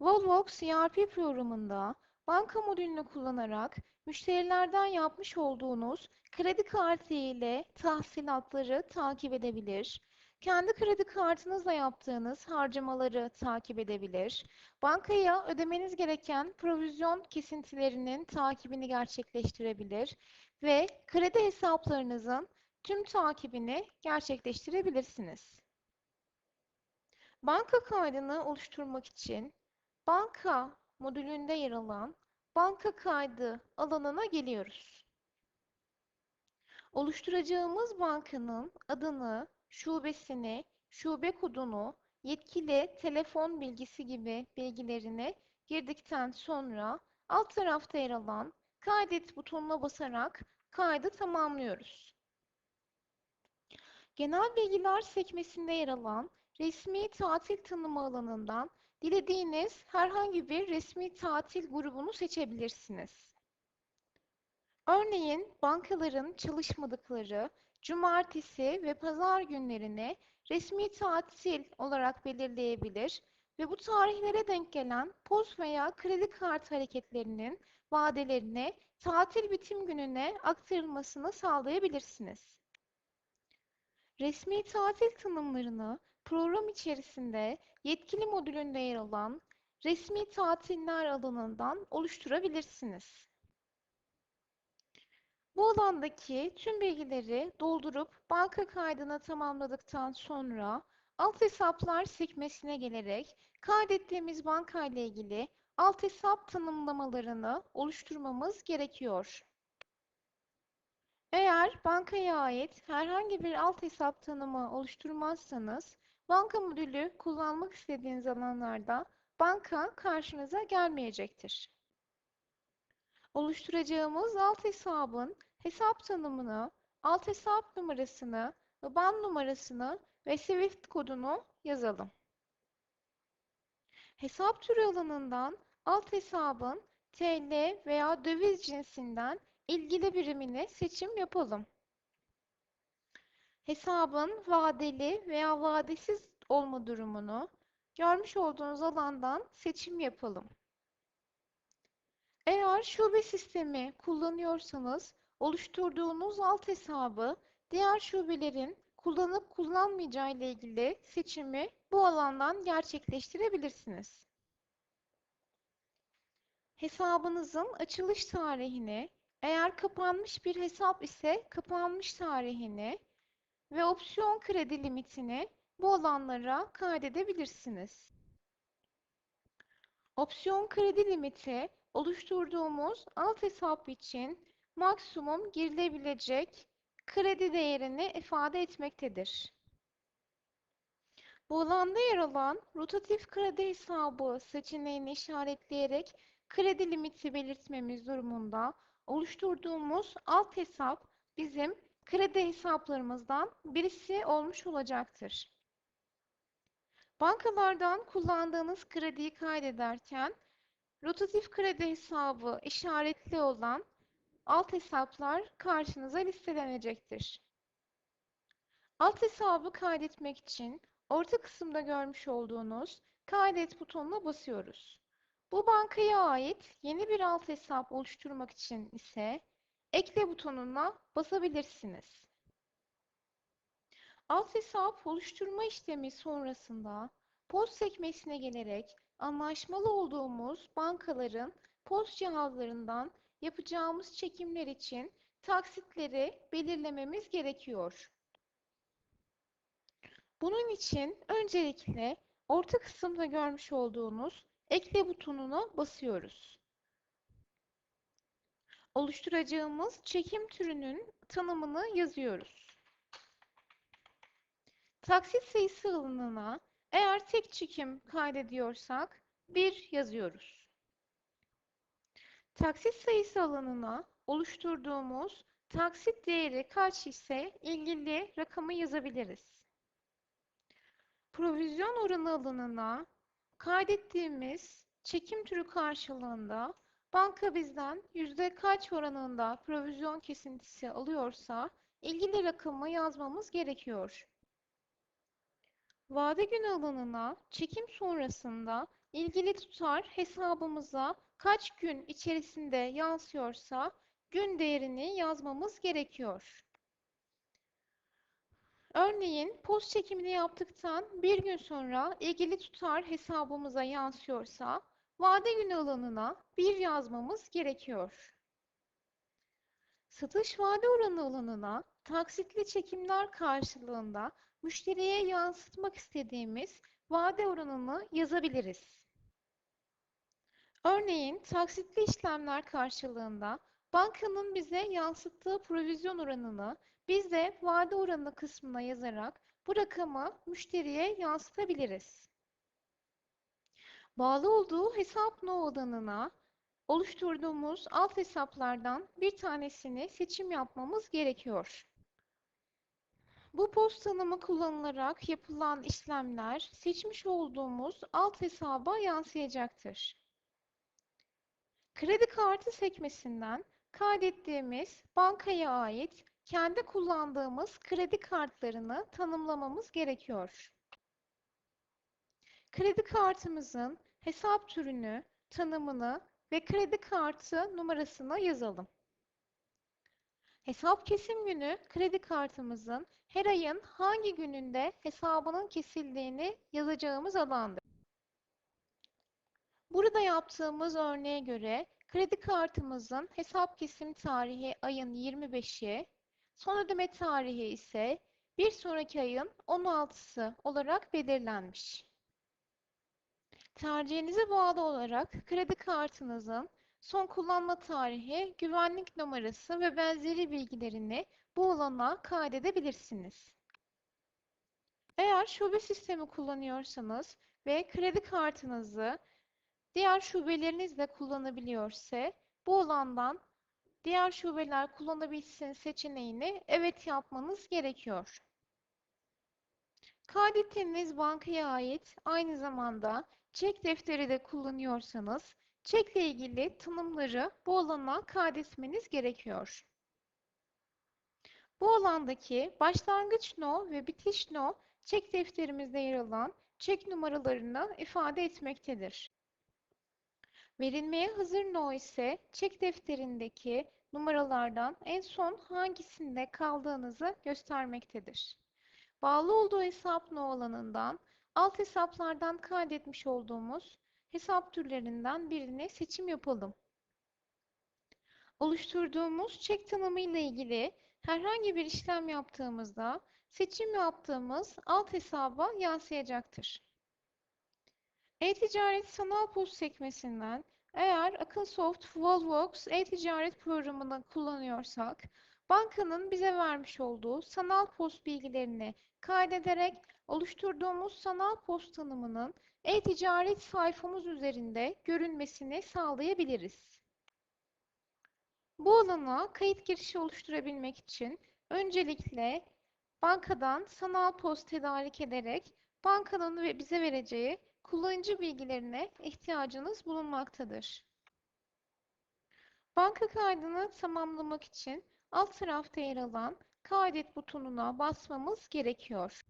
Volvox ERP programında banka modülünü kullanarak müşterilerden yapmış olduğunuz kredi kartı ile tahsilatları takip edebilir, kendi kredi kartınızla yaptığınız harcamaları takip edebilir, bankaya ödemeniz gereken provizyon kesintilerinin takibini gerçekleştirebilir ve kredi hesaplarınızın tüm takibini gerçekleştirebilirsiniz. Banka kaydını oluşturmak için Banka modülünde yer alan Banka kaydı alanına geliyoruz. Oluşturacağımız bankanın adını, şubesini, şube kodunu, yetkili telefon bilgisi gibi bilgilerini girdikten sonra alt tarafta yer alan Kaydet butonuna basarak kaydı tamamlıyoruz. Genel bilgiler sekmesinde yer alan resmi tatil tanımı alanından dilediğiniz herhangi bir resmi tatil grubunu seçebilirsiniz. Örneğin bankaların çalışmadıkları cumartesi ve pazar günlerini resmi tatil olarak belirleyebilir ve bu tarihlere denk gelen POS veya kredi kartı hareketlerinin vadelerini tatil bitim gününe aktarılmasını sağlayabilirsiniz. Resmi tatil tanımlarını program içerisinde yetkili modülünde yer alan resmi tatiller alanından oluşturabilirsiniz. Bu alandaki tüm bilgileri doldurup banka kaydını tamamladıktan sonra alt hesaplar sekmesine gelerek kaydettiğimiz banka ile ilgili alt hesap tanımlamalarını oluşturmamız gerekiyor. Eğer bankaya ait herhangi bir alt hesap tanımı oluşturmazsanız banka modülü kullanmak istediğiniz alanlarda banka karşınıza gelmeyecektir. Oluşturacağımız alt hesabın hesap tanımını, alt hesap numarasını, IBAN numarasını ve SWIFT kodunu yazalım. Hesap türü alanından alt hesabın TL veya döviz cinsinden ilgili birimini seçim yapalım. Hesabın vadeli veya vadesiz olma durumunu görmüş olduğunuz alandan seçim yapalım. Eğer şube sistemi kullanıyorsanız oluşturduğunuz alt hesabı diğer şubelerin kullanıp kullanmayacağı ile ilgili seçimi bu alandan gerçekleştirebilirsiniz. Hesabınızın açılış tarihini, eğer kapanmış bir hesap ise kapanmış tarihini ve opsiyon kredi limitini bu alanlara kaydedebilirsiniz. Opsiyon kredi limiti oluşturduğumuz alt hesap için maksimum girilebilecek kredi değerini ifade etmektedir. Bu alanda yer alan rotatif kredi hesabı seçeneğini işaretleyerek kredi limiti belirtmemiz durumunda oluşturduğumuz alt hesap bizim kredi hesaplarımızdan birisi olmuş olacaktır. Bankalardan kullandığınız krediyi kaydederken rotatif kredi hesabı işaretli olan alt hesaplar karşınıza listelenecektir. Alt hesabı kaydetmek için orta kısımda görmüş olduğunuz kaydet butonuna basıyoruz. Bu bankaya ait yeni bir alt hesap oluşturmak için ise ekle butonuna basabilirsiniz. Alt hesap oluşturma işlemi sonrasında POS sekmesine gelerek anlaşmalı olduğumuz bankaların POS cihazlarından yapacağımız çekimler için taksitleri belirlememiz gerekiyor. Bunun için öncelikle orta kısımda görmüş olduğunuz ekle butonuna basıyoruz. Oluşturacağımız çekim türünün tanımını yazıyoruz. Taksit sayısı alanına eğer tek çekim kaydediyorsak 1 yazıyoruz. Taksit sayısı alanına oluşturduğumuz taksit değeri kaç ise ilgili rakamı yazabiliriz. Provizyon oranı alanına kaydettiğimiz çekim türü karşılığında banka bizden yüzde kaç oranında provizyon kesintisi alıyorsa ilgili rakamı yazmamız gerekiyor. Vade gün alanına çekim sonrasında ilgili tutar hesabımıza kaç gün içerisinde yansıyorsa gün değerini yazmamız gerekiyor. Örneğin post çekimini yaptıktan bir gün sonra ilgili tutar hesabımıza yansıyorsa vade gün alanına bir yazmamız gerekiyor. Satış vade oranı alanına taksitli çekimler karşılığında müşteriye yansıtmak istediğimiz vade oranını yazabiliriz. Örneğin taksitli işlemler karşılığında bankanın bize yansıttığı provizyon oranını biz de vade oranı kısmına yazarak bu rakamı müşteriye yansıtabiliriz. Bağlı olduğu hesap no oluşturduğumuz alt hesaplardan bir tanesini seçim yapmamız gerekiyor. Bu post tanımı kullanılarak yapılan işlemler seçmiş olduğumuz alt hesaba yansıyacaktır. Kredi kartı sekmesinden kaydettiğimiz bankaya ait kendi kullandığımız kredi kartlarını tanımlamamız gerekiyor. Kredi kartımızın hesap türünü, tanımını ve kredi kartı numarasını yazalım. Hesap kesim günü kredi kartımızın her ayın hangi gününde hesabının kesildiğini yazacağımız alandır. Burada yaptığımız örneğe göre kredi kartımızın hesap kesim tarihi ayın 25'i, son ödeme tarihi ise bir sonraki ayın 16'sı olarak belirlenmiş. Tercihinize bağlı olarak kredi kartınızın son kullanma tarihi, güvenlik numarası ve benzeri bilgilerini bu alana kaydedebilirsiniz. Eğer şube sistemi kullanıyorsanız ve kredi kartınızı diğer şubelerinizle kullanabiliyorsa bu alandan diğer şubeler kullanabilsin seçeneğini evet yapmanız gerekiyor. Kaydettiğiniz bankaya ait aynı zamanda çek defteri de kullanıyorsanız çekle ilgili tanımları bu alana kaydetmeniz gerekiyor. Bu alandaki başlangıç no ve bitiş no çek defterimizde yer alan çek numaralarını ifade etmektedir. Verilmeye hazır no ise çek defterindeki numaralardan en son hangisinde kaldığınızı göstermektedir. Bağlı olduğu hesap no alanından alt hesaplardan kaydetmiş olduğumuz hesap türlerinden birini seçim yapalım. Oluşturduğumuz çek tanımı ile ilgili herhangi bir işlem yaptığımızda seçim yaptığımız alt hesaba yansıyacaktır. E-Ticaret Sanal Post sekmesinden eğer Akınsoft Volvox e-ticaret programını kullanıyorsak, bankanın bize vermiş olduğu sanal post bilgilerini kaydederek oluşturduğumuz sanal post tanımının e-ticaret sayfamız üzerinde görünmesini sağlayabiliriz. Bu alana kayıt girişi oluşturabilmek için öncelikle bankadan sanal post tedarik ederek bankanın ve bize vereceği kullanıcı bilgilerine ihtiyacınız bulunmaktadır. Banka kaydını tamamlamak için alt tarafta yer alan kaydet butonuna basmamız gerekiyor.